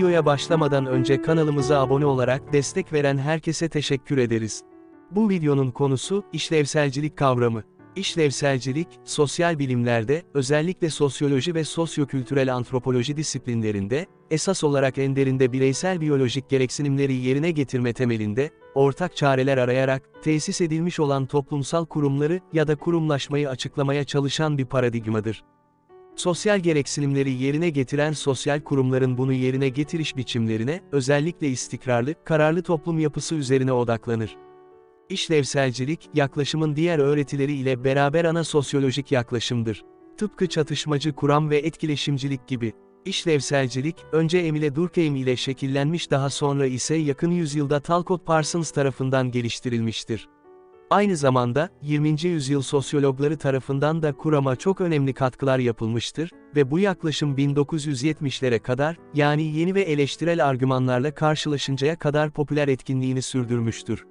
Videoya başlamadan önce kanalımıza abone olarak destek veren herkese teşekkür ederiz. Bu videonun konusu, işlevselcilik kavramı. İşlevselcilik, sosyal bilimlerde, özellikle sosyoloji ve sosyokültürel antropoloji disiplinlerinde, esas olarak enderinde bireysel biyolojik gereksinimleri yerine getirme temelinde, ortak çareler arayarak, tesis edilmiş olan toplumsal kurumları ya da kurumlaşmayı açıklamaya çalışan bir paradigmadır. Sosyal gereksinimleri yerine getiren sosyal kurumların bunu yerine getiriş biçimlerine, özellikle istikrarlı, kararlı toplum yapısı üzerine odaklanır. İşlevselcilik, yaklaşımın diğer öğretileri ile beraber ana sosyolojik yaklaşımdır. Tıpkı çatışmacı kuram ve etkileşimcilik gibi. İşlevselcilik, önce Emile Durkheim ile şekillenmiş daha sonra ise yakın yüzyılda Talcott Parsons tarafından geliştirilmiştir. Aynı zamanda, 20. yüzyıl sosyologları tarafından da kurama çok önemli katkılar yapılmıştır ve bu yaklaşım 1970'lere kadar, yani yeni ve eleştirel argümanlarla karşılaşıncaya kadar popüler etkinliğini sürdürmüştür.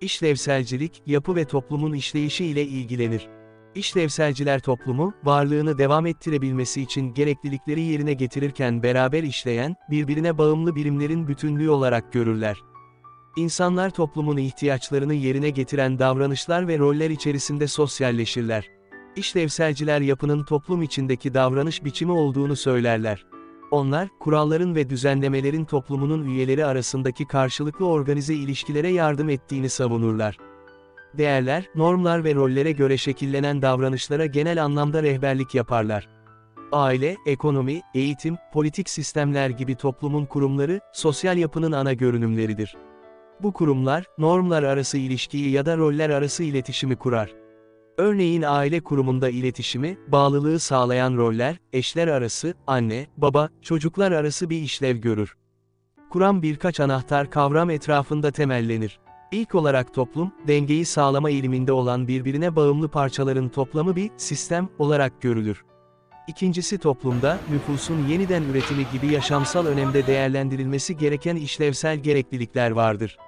İşlevselcilik, yapı ve toplumun işleyişi ile ilgilenir. İşlevselciler toplumu, varlığını devam ettirebilmesi için gereklilikleri yerine getirirken beraber işleyen, birbirine bağımlı birimlerin bütünlüğü olarak görürler. İnsanlar toplumun ihtiyaçlarını yerine getiren davranışlar ve roller içerisinde sosyalleşirler. İşlevselciler yapının toplum içindeki davranış biçimi olduğunu söylerler. Onlar, kuralların ve düzenlemelerin toplumunun üyeleri arasındaki karşılıklı organize ilişkilere yardım ettiğini savunurlar. Değerler, normlar ve rollere göre şekillenen davranışlara genel anlamda rehberlik yaparlar. Aile, ekonomi, eğitim, politik sistemler gibi toplumun kurumları, sosyal yapının ana görünümleridir. Bu kurumlar, normlar arası ilişkiyi ya da roller arası iletişimi kurar. Örneğin aile kurumunda iletişimi, bağlılığı sağlayan roller, eşler arası, anne, baba, çocuklar arası bir işlev görür. Kuram birkaç anahtar kavram etrafında temellenir. İlk olarak toplum, dengeyi sağlama eğiliminde olan birbirine bağımlı parçaların toplamı bir sistem olarak görülür. İkincisi toplumda, nüfusun yeniden üretimi gibi yaşamsal önemde değerlendirilmesi gereken işlevsel gereklilikler vardır.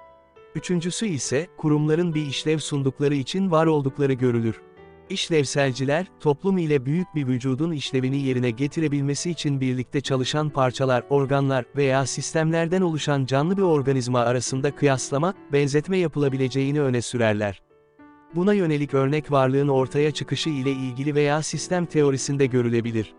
Üçüncüsü ise, kurumların bir işlev sundukları için var oldukları görülür. İşlevselciler, toplum ile büyük bir vücudun işlevini yerine getirebilmesi için birlikte çalışan parçalar, organlar veya sistemlerden oluşan canlı bir organizma arasında kıyaslama, benzetme yapılabileceğini öne sürerler. Buna yönelik örnek varlığın ortaya çıkışı ile ilgili veya sistem teorisinde görülebilir.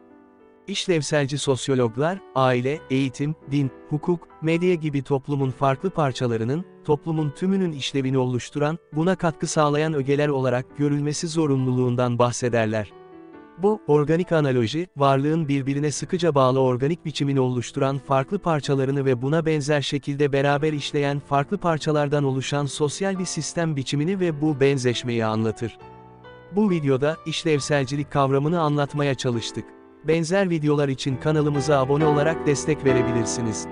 İşlevselci sosyologlar, aile, eğitim, din, hukuk, medya gibi toplumun farklı parçalarının, toplumun tümünün işlevini oluşturan, buna katkı sağlayan ögeler olarak görülmesi zorunluluğundan bahsederler. Bu, organik analoji, varlığın birbirine sıkıca bağlı organik biçimini oluşturan farklı parçalarını ve buna benzer şekilde beraber işleyen farklı parçalardan oluşan sosyal bir sistem biçimini ve bu benzeşmeyi anlatır. Bu videoda, işlevselcilik kavramını anlatmaya çalıştık. Benzer videolar için kanalımıza abone olarak destek verebilirsiniz.